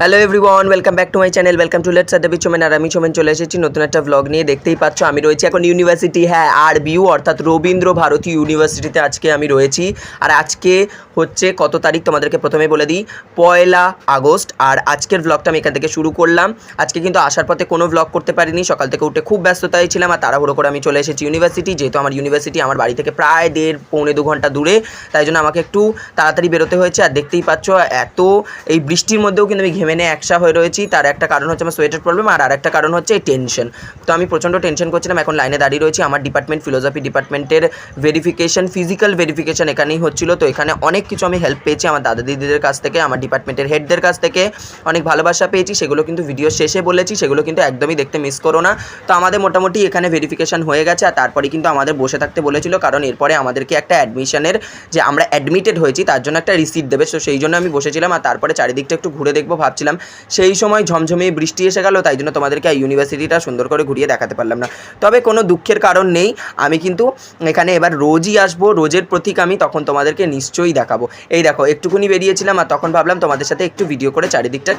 Hello everyone welcome back to my channel welcome to let's adda চোমেন আর আমি চোমেন চলে এসেছি নতুন একটা ব্লগ নিয়ে। দেখতেই পাচ্ছ, আমি রয়েছি এখন ইউনিভার্সিটি হ্যাঁ আর বিউ অর্থাৎ রবীন্দ্র ভারতী ইউনিভার্সিটিতে আজকে আমি রয়েছি। আর আজকে হচ্ছে কত তারিখ তোমাদেরকে প্রথমে বলে দিই? পয়লা আগস্ট। আর আজকের ব্লগটা আমি এখান থেকে শুরু করলাম। আজকে কিন্তু আসার পথে কোনো ব্লগ করতে পারিনি। সকাল থেকে উঠে খুব ব্যস্ততায় ছিলাম আর তাড়াহুড়ো করে আমি চলে এসেছি ইউনিভার্সিটি যেহেতু আমার ইউনিভার্সিটি আমার বাড়ি থেকে প্রায় দেড়, পৌনে দু ঘণ্টা দূরে। তাই জন্য আমাকে একটু তাড়াতাড়ি বেরোতে হয়েছে। আর দেখতেই পাচ্ছ, এত এই বৃষ্টির মধ্যেও কিন্তু আমি নিয়ে একসা হয়ে রয়েছি, তার একটা কারণ হচ্ছে আমার সোয়েটার প্রবলেম আর আরেকটা কারণ হচ্ছে এই টেনশন তো আমি প্রচণ্ড টেনশন করছিলাম, এখন লাইনে দাঁড়িয়ে রয়েছি, আমার ডিপার্টমেন্ট ফিলোসফি ডিপার্টমেন্টের ভেরিফিকেশন ফিজিক্যাল ভেরিফিকেশন এখানেই হচ্ছিল। তো এখানে অনেক কিছু আমি হেল্প পেয়েছি আমার দাদা দিদিদের কাছ থেকে, আমার ডিপার্টমেন্টের হেডদের কাছ থেকে, অনেক ভালোবাসা পেয়েছি। সেগুলো কিন্তু ভিডিও শেষে বলেছি, সেগুলো কিন্তু একদমই দেখতে মিস করো না। তো আমাদের মোটামুটি এখানে ভেরিফিকেশন হয়ে গেছে আর তারপরে কিন্তু আমাদের বসে থাকতে বলেছিল, কারণ এরপরে আমাদেরকে একটা অ্যাডমিশনের যে আমরা অ্যাডমিটেড হয়েছি, তার জন্য একটা রিসিট দেবে। তো সেই জন্য আমি বসেছিলাম আর তারপরে চারিদিকটা একটু ঘুরে দেখব ভাবছিলাম। সেই সময় ঝমঝমে বৃষ্টি এসে গেল, তাই জন্য তোমাদেরকে ইউনিভার্সিটিটা সুন্দর করে ঘুরিয়ে দেখাতে পারলাম না। তবে কোনো দুঃখের কারণ নেই, আমি কিন্তু এখানে এবার রোজই আসব, রোজের প্রতীক আমি, তখন তোমাদেরকে নিশ্চয়ই দেখাবো। এই দেখো, একটুকুনি বেরিয়েছিলাম আর তখন ভাবলাম তোমাদের সাথে একটু ভিডিও করে চারিদিকটা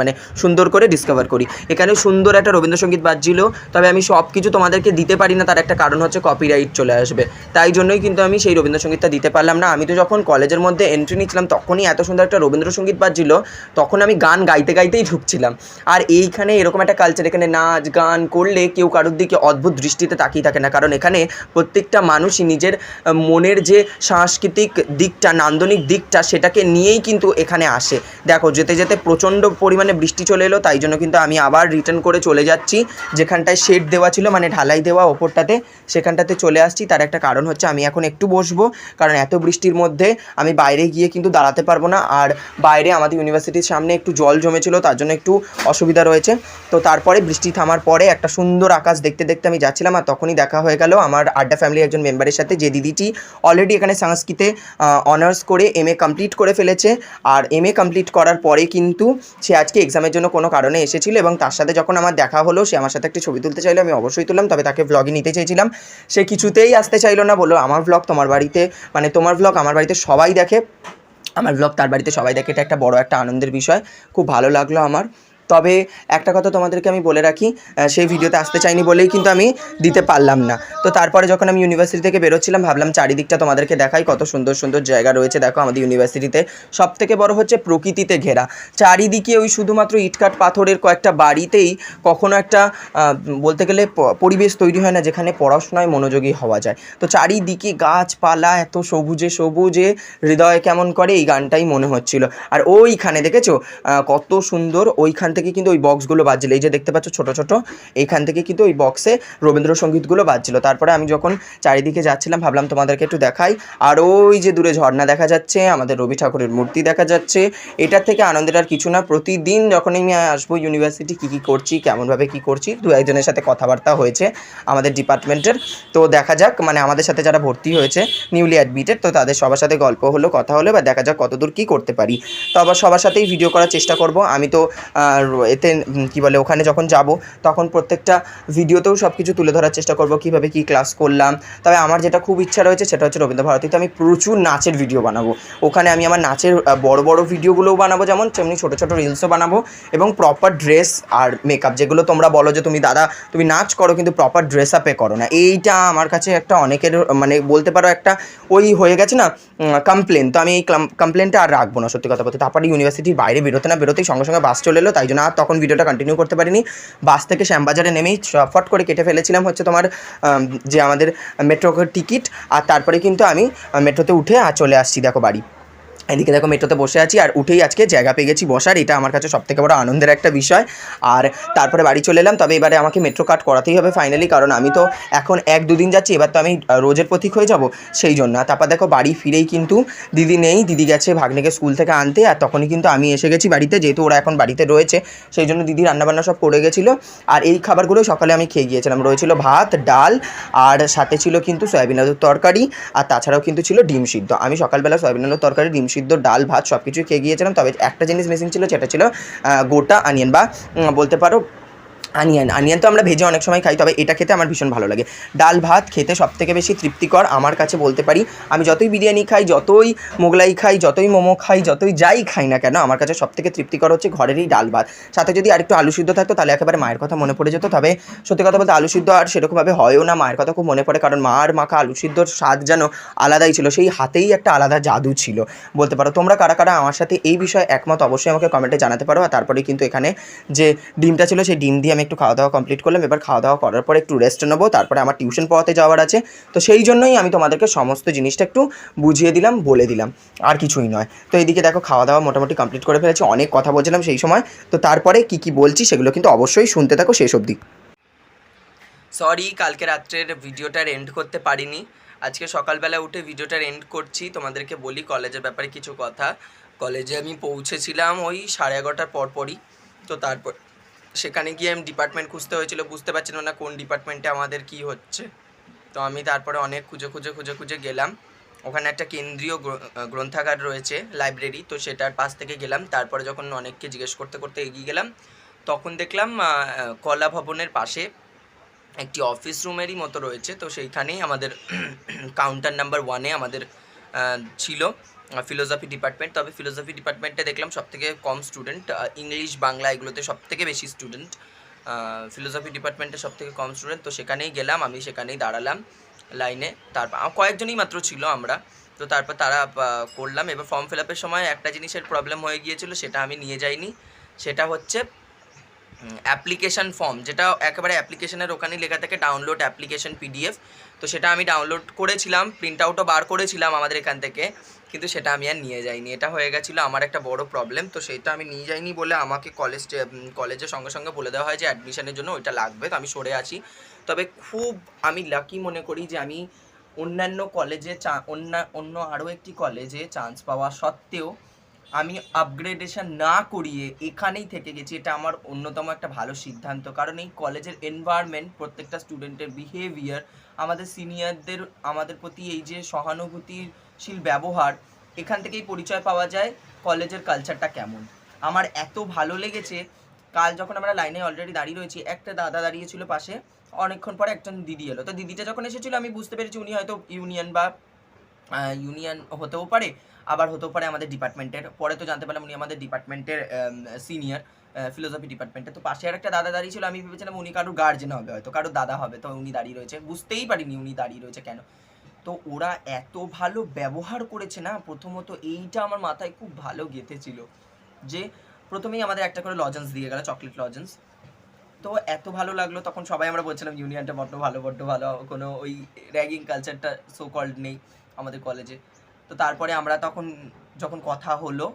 মানে সুন্দর করে ডিসকভার করি। এখানে সুন্দর একটা রবীন্দ্রসঙ্গীত বাজছিল, তবে আমি সব কিছু তোমাদেরকে দিতে পারি না, তার একটা কারণ হচ্ছে কপিরাইট চলে আসবে। তাই জন্যই কিন্তু আমি সেই রবীন্দ্রসঙ্গীতটা দিতে পারলাম না। আমি তো যখন কলেজের মধ্যে এন্ট্রি নিচ্ছিলাম, তখনই এত সুন্দর একটা রবীন্দ্রসঙ্গীত বাজছিল, তখন আমি গান গাইতে গাইতেই ঢুকছিলাম। আর এইখানে এরকম একটা কালচার এখানে নাচ, গান করলে কেউ কারোর দিকে অদ্ভুত দৃষ্টিতে তাকিয়ে থাকে না। কারণ এখানে প্রত্যেকটা মানুষই নিজের মনের যে সাংস্কৃতিক দিকটা, নান্দনিক দিকটা, সেটাকে নিয়েই কিন্তু এখানে আসে। দেখো, যেতে যেতে প্রচণ্ড পরিমাণে বৃষ্টি চলে এলো, তাই জন্য কিন্তু আমি আবার রিটার্ন করে চলে যাচ্ছি। যেখানটায় শেড দেওয়া ছিল মানে ঢালাই দেওয়া ওপরটাতে, সেখানটাতে চলে আসছি। তার একটা কারণ হচ্ছে, আমি এখন একটু বসবো। কারণ এত বৃষ্টির মধ্যে আমি বাইরে গিয়ে কিন্তু দাঁড়াতে পারব না। আর বাইরে আমাদের ইউনিভার্সিটির সামনে একটু জল জমেছিল, তার জন্য একটু অসুবিধা রয়েছে। তো তারপরে বৃষ্টি থামার পরে একটা সুন্দর আকাশ দেখতে দেখতে আমি যাচ্ছিলাম আর তখনই দেখা হয়ে গেল আমার আড্ডা ফ্যামিলির একজন মেম্বারের সাথে যে দিদিটি অলরেডি এখানে সংস্কৃতে অনার্স করে এম এ কমপ্লিট করে ফেলেছে। আর এম এ কমপ্লিট করার পরে কিন্তু সে আজকে এক্সামের জন্য কোনো কারণে এসেছিল এবং তার সাথে যখন আমার দেখা হলো, সে আমার সাথে একটি ছবি তুলতে চাইলো, আমি অবশ্যই তুললাম, তবে তাকে ব্লগে নিতে চেয়েছিলাম। সে কিছুতেই আসতে চাইলো না, বলল, আমার ব্লগ তোমার বাড়িতে মানে তোমার ব্লগ আমার বাড়িতে সবাই দেখে। আমার ব্লগ তার বাড়িতে সবাই দেখে, এটা একটা বড় একটা আনন্দের বিষয়। খুব ভালো লাগল আমার। তবে একটা কথা তোমাদেরকে আমি বলে রাখি সেই ভিডিওতে আসতে চাইনি বলেই কিন্তু আমি দিতে পারলাম না। তো তারপরে যখন আমি ইউনিভার্সিটি থেকে বেরোচ্ছিলাম, ভাবলাম চারিদিকটা তোমাদেরকে দেখাই, কত সুন্দর সুন্দর জায়গা রয়েছে। দেখো, আমাদের ইউনিভার্সিটিতে সব থেকে বড় হচ্ছে প্রকৃতিতে ঘেরা। চারিদিকে ওই শুধুমাত্র ইটকাট পাথরের কয়েকটা বাড়িতেই কখনো একটা বলতে গেলে পরিবেশ তৈরি হয় না, যেখানে পড়াশোনায় মনোযোগী হওয়া যায়। তো চারিদিকে গাছপালা এত সবুজে সবুজে, হৃদয় কেমন করে, এই গানটাই মনে হচ্ছিল। আর ওইখানে দেখেছ কত সুন্দর ওইখান থেকে কিন্তু ওই বক্সগুলো বাজছিল। এই যে দেখতে পাচ্ছ ছোট ছোট, এইখান থেকে কিন্তু ওই বক্সে রবীন্দ্রসঙ্গীতগুলো বাজছিল। তারপরে আমি যখন চারিদিকে যাচ্ছিলাম, ভাবলাম তোমাদেরকে একটু দেখাই। আর ওই যে দূরে ঝর্ণা দেখা যাচ্ছে, আমাদের রবি ঠাকুরের মূর্তি দেখা যাচ্ছে। এটার থেকে আনন্দের আর কিছু না, প্রতিদিন যখন আমি আসব ইউনিভার্সিটি কী কী করছি, কেমনভাবে কী করছি, দু একজনের সাথে কথাবার্তা হয়েছে আমাদের ডিপার্টমেন্টের তো দেখা যাক মানে আমাদের সাথে যারা ভর্তি হয়েছে নিউলি অ্যাডমিটেড তো তাদের সবার সাথে গল্প হলো, কথা হলো, বা দেখা যাক কতদূর কী করতে পারি। তো আবার সবার সাথেই ভিডিও করার চেষ্টা করব। আমি তো এতে কি বলে, ওখানে যখন যাব, তখন প্রত্যেকটা ভিডিওতেও সব কিছু তুলে ধরার চেষ্টা করব, কীভাবে কি ক্লাস করলাম। তবে আমার যেটা খুব ইচ্ছা রয়েছে, সেটা হচ্ছে রবীন্দ্র ভারতীতে আমি প্রচুর নাচের ভিডিও বানাবো। ওখানে আমি আমার নাচের বড় বড় ভিডিওগুলোও বানাবো, যেমন তেমনি ছোটো ছোটো রিলসও বানাবো, এবং প্রপার ড্রেস আর মেকআপ যেগুলো তোমরা বলো যে তুমি, দাদা, তুমি নাচ করো, কিন্তু প্রপার ড্রেস আপে করো না। এইটা আমার কাছে একটা অনেকের মানে বলতে পারো একটা, ওই হয়ে গেছে না কমপ্লেন তো আমি এই কমপ্লেনটা আর রাখব না, সত্যি কথা বলতে। তারপরে ইউনিভার্সিটির বাইরে বেরোতে না, বেরোতেই সঙ্গে সঙ্গে বাস চলে এলো, তাই জন্য আর তখন ভিডিওটা কন্টিনিউ করতে পারিনি। বাস থেকে শ্যামবাজারে নেমেই ফট করে কেটে ফেলেছিলাম হচ্ছে তোমার যে আমাদের মেট্রো টিকিট আর তারপরে কিন্তু আমি মেট্রোতে উঠে চলে আসছি, দেখো বাড়ি। এদিকে দেখো মেট্রোতে বসে আছি আর উঠেই আজকে জায়গা পেয়ে গেছি বসার। এটা আমার কাছে সবথেকে বড় আনন্দের একটা বিষয়। আর তারপরে বাড়ি চলে এলাম, তবে এবারে আমাকে মেট্রো কার্ড করাতেই হবে ফাইনালি কারণ আমি তো এখন এক দুদিন যাচ্ছি, এবার তো আমি রোজের প্রতীক হয়ে যাব, সেই জন্য। তারপর দেখো বাড়ি ফিরেই কিন্তু দিদি নেই, দিদি গেছে ভাগ্নেকে স্কুল থেকে আনতে, আর তখনই কিন্তু আমি এসে গেছি বাড়িতে, যেহেতু ওরা এখন বাড়িতে রয়েছে, সেই জন্য দিদি রান্নাবান্না সব করে গেছিল। আর এই খাবারগুলো সকালে আমি খেয়ে গিয়েছিলাম, রয়েছিল ভাত, ডাল, আর সাথে ছিল কিন্তু সয়াবিন আলুর তরকারি, আর তাছাড়াও কিন্তু ছিল ডিম সিদ্ধ। আমি সকালবেলা সয়াবিন আলুর তরকারি, ডিম সিদ্ধ ডাল, ভাত সব কিছুই খেয়ে গিয়েছিলাম। তবে একটা জিনিস মিসিং ছিল, সেটা ছিল গোটা আনিয়ন বা বলতে পারো আনিয়ান। আনিয়ান তো আমরা ভেজে অনেক সময় খাই, তবে এটা খেতে আমার ভীষণ ভালো লাগে। ডাল ভাত খেতে সবথেকে বেশি তৃপ্তিকর আমার কাছে বলতে পারি। আমি যতই বিরিয়ানি খাই, যতই মোগলাই খাই, যতই মোমো খাই, যতই যাই খাই না কেন, আমার কাছে সবথেকে তৃপ্তিকর হচ্ছে ঘরেরই ডাল ভাত। সাথে যদি আরেকটু আলু সিদ্ধ থাকতো, তাহলে একেবারে মায়ের কথা মনে পড়ে যেত। তবে সত্যি কথা বলতে আলু সিদ্ধ আর সেরকমভাবে হয়ও না, মায়ের কথা খুব মনে পড়ে। কারণ মার মাখা আলু সিদ্ধর স্বাদ যেন আলাদাই ছিল, সেই হাতেই একটা আলাদা জাদু ছিল। বলতে পারো, তোমরা কারা কারা আমার সাথে এই বিষয়ে একমত, অবশ্যই আমাকে কমেন্টে জানাতে পারো। আর তারপরে কিন্তু এখানে যে ডিমটা ছিল, সেই ডিম দিয়ে আমি একটু খাওয়া দাওয়া কমপ্লিট করলাম। এবার খাওয়া দাওয়া করার পরে একটু রেস্ট নেব। তারপরে আমার টিউশন পড়াতে যাওয়ার আছে। তো সেই জন্যই আমি তোমাদেরকে সমস্ত জিনিসটা একটু বুঝিয়ে দিলাম, বলে দিলাম। আর কিছুই নয়। তো এইদিকে দেখো খাওয়া দাওয়া মোটামুটি কমপ্লিট করে ফেলেছি। অনেক কথা বলছিলাম সেই সময়। তো তারপরে কি কি বলছি সেগুলো কিন্তু অবশ্যই শুনতে থাকো শেষ অবধি। সরি কালকে রাত্রের ভিডিওটার এন্ড করতে পারিনি। আজকে সকালবেলা উঠে ভিডিওটার এন্ড করছি। তোমাদেরকে বলি কলেজের ব্যাপারে কিছু কথা। কলেজে আমি পৌঁছেছিলাম ওই সাড়ে এগারোটার পরপরই। তো তারপর সেখানে গিয়ে আমি ডিপার্টমেন্ট খুঁজতে হয়েছিল, বুঝতে পারছিলাম না কোন ডিপার্টমেন্টে আমাদের কি হচ্ছে। তো আমি তারপরে অনেক খুঁজে খুঁজে খুঁজে খুঁজে গেলাম। ওখানে একটা কেন্দ্রীয় গ্রন্থাগার রয়েছে লাইব্রেরি তো সেটার পাশ থেকে গেলাম। তারপরে যখন অনেককে জিজ্ঞেস করতে করতে এগিয়ে গেলাম, তখন দেখলাম কলা ভবনের পাশে একটি অফিস রুমেরই মতো রয়েছে। তো সেইখানেই আমাদের কাউন্টার নাম্বার ওয়ানে আমাদের ছিল। ফিলোসফি ডিপার্টমেন্ট তবে ফিলোসফি ডিপার্টমেন্টে দেখলাম সব থেকে কম স্টুডেন্ট ইংলিশ বাংলা এগুলোতে সব থেকে বেশি স্টুডেন্ট ফিলোসফি ডিপার্টমেন্টে সব থেকে কম স্টুডেন্ট তো সেখানেই গেলাম, আমি সেখানেই দাঁড়ালাম লাইনে তারপর কয়েকজনই মাত্র ছিল আমরা, তো তারপর তারা করলাম। এবার ফর্ম ফিল আপের সময় একটা জিনিসের প্রবলেম হয়ে গিয়েছিল, সেটা আমি নিয়ে যাইনি। সেটা হচ্ছে অ্যাপ্লিকেশন ফর্ম, যেটা একেবারে অ্যাপ্লিকেশনের ওখানেই লেখা থাকে ডাউনলোড অ্যাপ্লিকেশন পিডিএফ তো সেটা আমি ডাউনলোড করেছিলাম প্রিন্ট আউটও বার করেছিলাম আমাদের এখান থেকে, কিন্তু সেটা আমি আর নিয়ে যাইনি। এটা হয়ে গেছিল আমার একটা বড় প্রবলেম তো সেটা আমি নিয়ে যাইনি বলে আমাকে কলেজ কলেজের সঙ্গে সঙ্গে বলে দেওয়া হয় যে অ্যাডমিশনের জন্য ওইটা লাগবে, তো আমি সরে আছি। তবে খুব আমি লাকি মনে করি যে আমি অন্যান্য কলেজে চা, অন্য অন্য আরও একটি কলেজে চান্স পাওয়া সত্ত্বেও আমি আপগ্রেডেশন না করিয়ে এখানেই থেকে গেছি, এটা আমার অন্যতম একটা ভালো সিদ্ধান্ত। কারণ এই কলেজের এনভায়রনমেন্ট প্রত্যেকটা স্টুডেন্টের বিহেভিয়ার আমাদের সিনিয়রদের আমাদের প্রতি এই যে সহানুভূতিশীল ব্যবহার, এখান থেকেই পরিচয় পাওয়া যায় কলেজের কালচারটা কেমন। আমার এত ভালো লেগেছে, কাল যখন আমরা লাইনে অলরেডি দাঁড়িয়ে রয়েছি, একটা দাদা দাঁড়িয়েছিল পাশে, অনেকক্ষণ পরে একজন দিদি এলো। তো দিদিটা যখন এসেছিল, আমি বুঝতে পেরেছি উনি হয়তো ইউনিয়ন বা ইউনিয়ন হতেও পারে, আবার হতেও পারে আমাদের ডিপার্টমেন্টের পরে তো জানতে পারলাম উনি আমাদের ডিপার্টমেন্টের সিনিয়র ফিলোসফি ডিপার্টমেন্টে তো পাশে আর একটা দাদা দাঁড়িয়ে ছিল, আমি ভেবেছিলাম উনি কারোর গার্জেন হবে, হয়তো কারোর দাদা হবে, তো উনি দাঁড়িয়ে রয়েছে। বুঝতেই পারিনি উনি দাঁড়িয়ে রয়েছে কেন। তো ওরা এত ভালো ব্যবহার করেছে না, প্রথমত এইটা আমার মাথায় খুব ভালো গেঁথেছিল যে, প্রথমেই আমাদের একটা করে লজেন্স দিয়ে গেল চকলেট লজেন্স তো এত ভালো লাগল, তখন সবাই আমরা বলছিলাম ইউনিয়নটা বড্ড ভালো বড্ড ভালো, কোনো ওই র্যাগিং কালচারটা সো কল্ড নেই। আমাদের কলেজে তো তারপরে আমরা তখন যখন কথা হলো,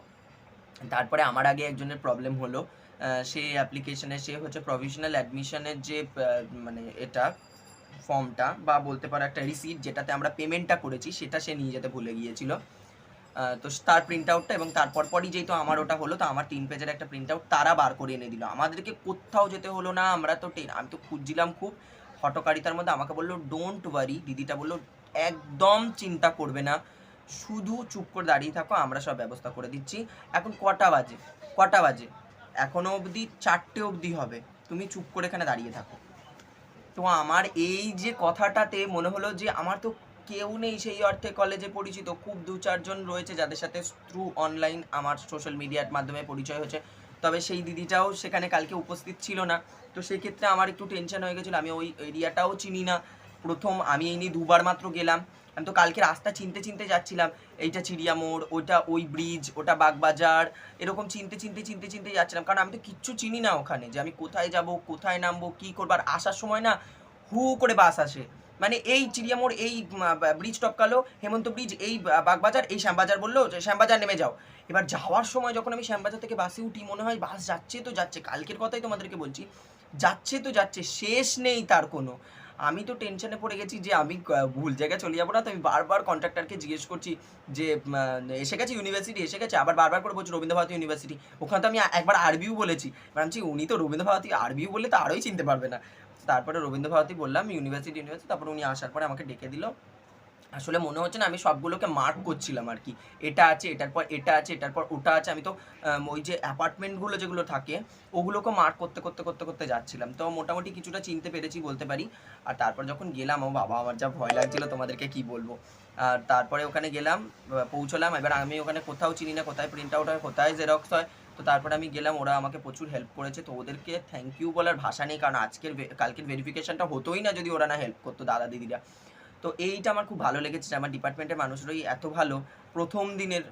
তারপরে আমার আগে একজনের প্রবলেম হলো। সেই অ্যাপ্লিকেশনে সে হচ্ছে প্রভিশনাল অ্যাডমিশনের যে মানে এটা ফর্মটা বা বলতে পারো একটা রিসিট যেটাতে আমরা পেমেন্টটা করেছি, সেটা সে নিয়ে যেতে ভুলে গিয়েছিল। তো তার প্রিন্ট আউটটা এবং তারপর পরই যেহেতু আমার ওটা হলো, তো আমার তিন পেজের একটা প্রিন্ট আউট তারা বার করে এনে দিল। আমাদেরকে কোথাও যেতে হলো না, আমরা তো আমি তো খুঁজছিলাম খুব। হটকারিতার মধ্যে আমাকে বলল ডোন্ট ওয়ারি দিদিটা বলল একদম চিন্তা করবে না। শুধু চুপ করে দাঁড়িয়ে থাকো, আমরা সব ব্যবস্থা করে দিচ্ছি। এখন কটা বাজে? কটা বাজে? এখনও অবধি চারটে অবধি হবে। তুমি চুপ করে এখানে দাঁড়িয়ে থাকো। তো আমার এই যে কথাটাতে মনে হলো যে, আমার তো কেউ নেই সেই অর্থে কলেজে পরিচিত। খুব দু চারজন রয়েছে যাদের সাথে থ্রু অনলাইন আমার সোশ্যাল মিডিয়ার মাধ্যমে পরিচয় হয়েছে। তবে সেই দিদিটাও সেখানে কালকে উপস্থিত ছিল না। তো সেক্ষেত্রে আমার একটু টেনশন হয়ে গেছিল। আমি ওই এরিয়াটাও চিনি না। প্রথম আমি এই নিয়ে দুবার মাত্র গেলাম। আমি তো কালকে রাস্তা চিনতে চিনতে যাচ্ছিলাম। এইটা চিড়িয়া মোড় ওইটা ওই ব্রিজ ওটা বাগবাজার, এরকম চিনতে চিনতে চিনতে চিনতে যাচ্ছিলাম। কারণ আমি তো কিচ্ছু চিনি না ওখানে যে আমি কোথায় যাব, কোথায় নামবো, কী করব, আর আসার সময় না হু করে বাস আসে। মানে এই চিড়িয়া মোড় এই ব্রিজ টপকালো হেমন্ত ব্রিজ এই বাগবাজার, এই শ্যামবাজার বলল যে শ্যামবাজার নেমে যাও। এবার যাওয়ার সময় যখন আমি শ্যামবাজার থেকে বাসে উঠি, মনে হয় বাস যাচ্ছে তো যাচ্ছে। কালকের কথাই তোমাদেরকে বলছি, যাচ্ছে তো যাচ্ছে, শেষ নেই তার কোনো। আমি তো টেনশনে পড়ে গেছি যে আমি ভুল জায়গায় চলে যাব না, তো আমি বারবার কন্ট্রাক্টরকে জিজ্ঞেস করছি যে এসে গেছে ইউনিভার্সিটি এসে গেছে, আবার বারবার করে বলছি রবীন্দ্র ভারতী ইউনিভার্সিটি ওখানে তো আমি একবার আরবিউ বলেছি। ভাবছি, উনি তো রবীন্দ্র ভারতী আরবিউ বললে তো আরোই চিনতে পারবে না। তারপরে রবীন্দ্র ভারতী বললাম ইউনিভার্সিটি ইউনিভার্সিটি তারপরে উনি আসার পরে আমাকে ডেকে দিল। আসলে মনে হচ্ছে না আমি সবগুলোকে মার্ক করছিলাম আর কি। এটা আছে, এটার পর এটা আছে, এটার পর ওটা আছে। আমি তো ওই যে অ্যাপার্টমেন্টগুলো যেগুলো থাকে, ওগুলোকে মার্ক করতে করতে করতে করতে যাচ্ছিলাম। তো মোটামুটি কিছুটা চিনতে পেরেছি, বলতে পারি। আর তারপর যখন গেলাম, ও বাবা, আমার যা ভয় লাগছিল, তোমাদেরকে কি বলব? আর তারপরে ওখানে গেলাম পৌঁছলাম। এবার আমি ওখানে কোথাও চিনি না, কোথায় প্রিন্ট আউট হয়, কোথায় জেরক্স হয়। তো তারপরে আমি গেলাম, ওরা আমাকে প্রচুর হেল্প করেছে। তো ওদেরকে থ্যাংক ইউ বলার ভাষা নেই, কারণ আজকের কালকের ভেরিফিকেশনটা হতোই না যদি ওরা না হেল্প করতো, দাদা, দিদিরা। তো এইটা আমার খুব ভালো লেগেছে আমার ডিপার্টমেন্টের মানুষরাই এত ভালো। প্রথম দিনের,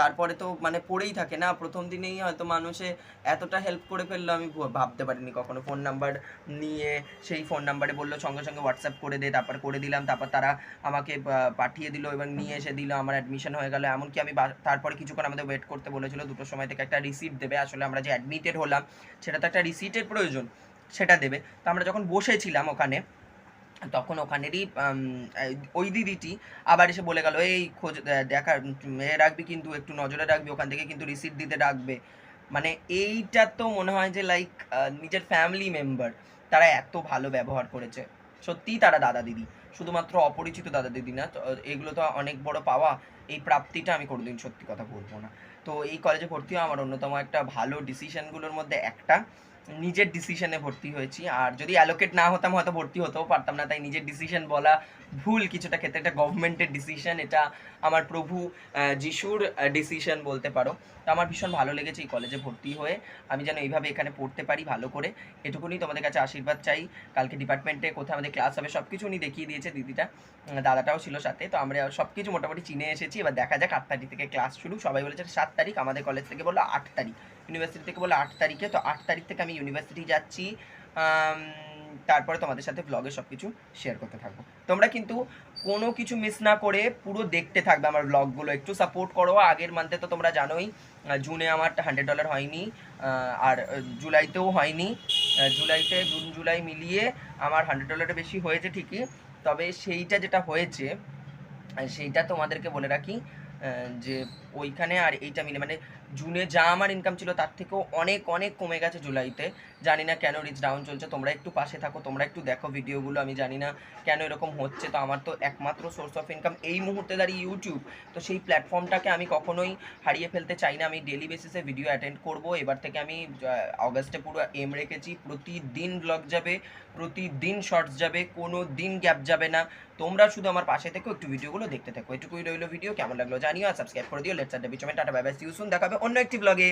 তারপরে তো মানে পড়েই থাকে না, প্রথম দিনেই হয়তো মানুষে এতটা হেল্প করে ফেলল, আমি ভাবতে পারিনি কখনো। ফোন নাম্বার নিয়ে সেই ফোন নাম্বারে বলল, সঙ্গে সঙ্গে হোয়াটসঅ্যাপ করে দে, তারপর করে দিলাম, তারপর তারা আমাকে পাঠিয়ে দিল এবং নিয়ে এসে দিল, আমার অ্যাডমিশন হয়ে গেল। এমনকি আমি তারপরে কিছুক্ষণ আমাদের ওয়েট করতে বলেছিল, দুটোর সময় থেকে একটা রিসিট দেবে, আসলে আমরা যে অ্যাডমিটেড হলাম, সেটা তো একটা রিসিটের প্রয়োজন, সেটা দেবে। তো আমরা যখন বসেছিলাম ওখানে তখন ওখানেরই ওই দিদিটি আবার এসে বলে গেল, এই খোঁজ দেখা এ রাখবি কিন্তু, একটু নজরে রাখবি, ওখান থেকে কিন্তু রিসিট দিতে রাখবে মানে এইটা তো মনে হয় যে লাইক নিজের ফ্যামিলি মেম্বার তারা এত ভালো ব্যবহার করেছে। সত্যিই তারা দাদা দিদি, শুধুমাত্র অপরিচিত দাদা দিদি না এগুলো তো অনেক বড় পাওয়া, এই প্রাপ্তিটা আমি কোনোদিন সত্যি কথা বলব না। তো এই কলেজে ভর্তি হওয়া আমার অন্যতম একটা ভালো ডিসিশনগুলোর মধ্যে একটা। নিজের ডিসিশনে ভর্তি হয়েছি। আর যদি অ্যালোকেট না হতাম, হয়তো ভর্তি হতেও পারতাম না। তাই নিজের ডিসিশন বলা ভুল কিছুটা ক্ষেত্রে। এটা গভর্নমেন্টের ডিসিশন এটা আমার প্রভু যিশুর ডিসিশন বলতে পারো। তো আমার ভীষণ ভালো লেগেছে এই কলেজে ভর্তি হয়ে। আমি যেন এইভাবে এখানে পড়তে পারি ভালো করে। এটুকুনি তোমাদের কাছে আশীর্বাদ চাই। কালকে ডিপার্টমেন্টে কোথায় আমাদের ক্লাস হবে সব কিছু উনি দেখিয়ে দিয়েছে দিদিটা। দাদাটাও ছিল সাথে। তো আমরা সব কিছু মোটামুটি চিনে এসেছি। এবার দেখা যাক আট তারিখ থেকে ক্লাস শুরু। সবাই বলেছে সাত তারিখ। আমাদের কলেজ থেকে বলল আট তারিখ। ইউনিভার্সিটি থেকে বলে আট তারিখে, তো আট তারিখ থেকে আমি ইউনিভার্সিটি যাচ্ছি। তারপরে তোমাদের সাথে ব্লগে সব কিছু শেয়ার করতে থাকব। তোমরা কিন্তু কোনো কিছু মিস না করে পুরো দেখতে থাকবে আমার ব্লগগুলো একটু সাপোর্ট করো। আগের মান্থে তো তোমরা জানোই জুনে আমার হান্ড্রেড ডলার হয়নি আর জুলাইতেও হয়নি। জুলাইতে, জুন, জুলাই মিলিয়ে আমার হান্ড্রেড ডলারের বেশি হয়েছে ঠিকই। তবে সেইটা যেটা হয়েছে সেইটা তোমাদেরকে বলে রাখি যে ওইখানে আর এইটা মিলে মানে জুনে যা আমার ইনকাম ছিল তার থেকেও অনেক অনেক কমে গেছে জুলাইতে। জানি না কেন রিচ ডাউন চলছে। তোমরা একটু পাশে থাকো, তোমরা একটু দেখো ভিডিওগুলো আমি জানি না কেন এরকম হচ্ছে। তো আমার তো একমাত্র সোর্স অফ ইনকাম এই মুহূর্তে দাঁড়িয়ে ইউটিউব তো সেই প্ল্যাটফর্মটাকে আমি কখনোই হারিয়ে ফেলতে চাই না। আমি ডেলি বেসিসে ভিডিও অ্যাটেন্ড করব। এবার থেকে আমি অগস্টে পুরো এম রেখেছি। প্রতিদিন ব্লগ যাবে, প্রতিদিন শর্টস যাবে, কোনো দিন গ্যাপ যাবে না। তোমরা শুধু আমার পাশে থেকে, একটু ভিডিওগুলো দেখতে থাকো। এটুকুই রইল ভিডিও, কেমন লাগল জানিও, আর সাবস্ক্রাইব করে দিও। লেটস আড্ডা বিচমে টাটা বাই বাই দেখাবে অন্য একটি ব্লগে